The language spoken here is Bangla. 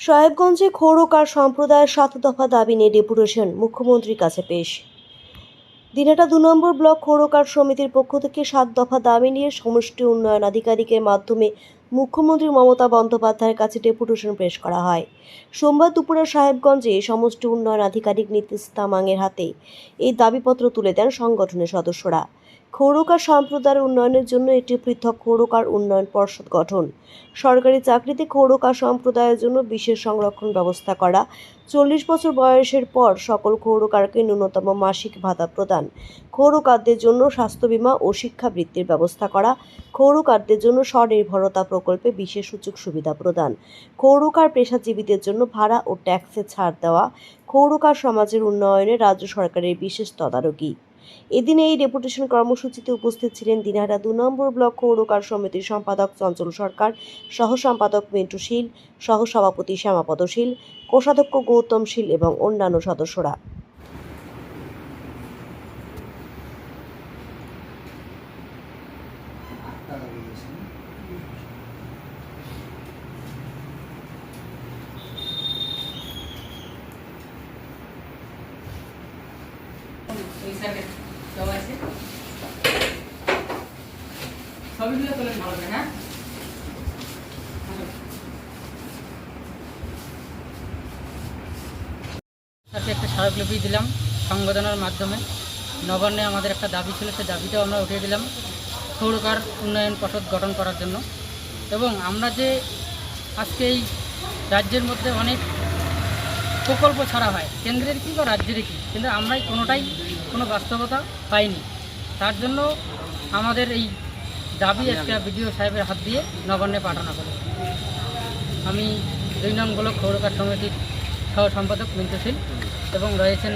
সাহেবগঞ্জে খৌরকার সম্প্রদায়ের সাত দফা দাবি নিয়ে ডেপুটেশন মুখ্যমন্ত্রীর কাছে পেশ। দিনাটা দু নম্বর ব্লক খৌরকার সমিতির পক্ষ থেকে সাত দফা দাবি নিয়ে সমষ্টি উন্নয়ন আধিকারিকের মাধ্যমে মুখ্যমন্ত্রী মমতা বন্দ্যোপাধ্যায়ের কাছে ডেপুটেশন পেশ করা হয়। সোমবার দুপুরে সাহেবগঞ্জে সমষ্টি উন্নয়ন আধিকারিক নীতিশ তামাংয়ের হাতে এই দাবিপত্র তুলে দেন সংগঠনের সদস্যরা। খৌরকার সম্প্রদায়ের উন্নয়নের জন্য একটি পৃথক খৌরকার উন্নয়ন পর্ষদ গঠন। সরকারি চাকরিতে খৌরকার সম্প্রদায়ের জন্য বিশেষ সংরক্ষণ ব্যবস্থা করা, চল্লিশ বছর বয়সের পর সকল খৌরকারকে ন্যূনতম মাসিক ভাতা প্রদান, খৌরকারদের জন্য স্বাস্থ্য বীমা ও শিক্ষাবৃত্তির ব্যবস্থা করা, খৌরকারদের জন্য স্বনির্ভরতা প্রকল্পে বিশেষ সুযোগ সুবিধা প্রদান, খৌরকার পেশাজীবীদের জন্য ভাড়া ও ট্যাক্সে ছাড় দেওয়া, খৌরকার সমাজের উন্নয়নে রাজ্য সরকারের বিশেষ তদারকি। এদিন এই ডেপুটেশন কর্মসূচিতে উপস্থিত ছিলেন দিনহাটা দু নম্বর ব্লক কৌরকার সমিতির সম্পাদক চঞ্চল সরকার, সহ সম্পাদক মিন্টু শীল, সহ সভাপতি শ্যামাপদ শীল, কোষাধ্যক্ষ গৌতম শীল এবং অন্যান্য সদস্যরা। এই হ্যাঁ? সাথে একটা স্মারকলিপি দিলাম সংবেদনার মাধ্যমে। নবান্নে আমাদের একটা দাবি ছিল সেই দাবিটাও আমরা উঠিয়ে দিলাম সৌরকার উন্নয়ন পর্ষদ গঠন করার জন্য। এবং আমরা যে আজকে এই রাজ্যের মধ্যে অনেক প্রকল্প ছাড়া হয়। কেন্দ্রের কি বা রাজ্যের কি? কিন্তু আমরাই কোনোটাই কোনো বাস্তবতা পাইনি। তার জন্য আমাদের এই দাবি একটা বিডিও সাহেবের হাত দিয়ে নবান্নে পাঠানো হলো। আমি দুই নং ব্লক খৌরকার সমিতির সহ সম্পাদক মিন্টু এবং রয়েছেন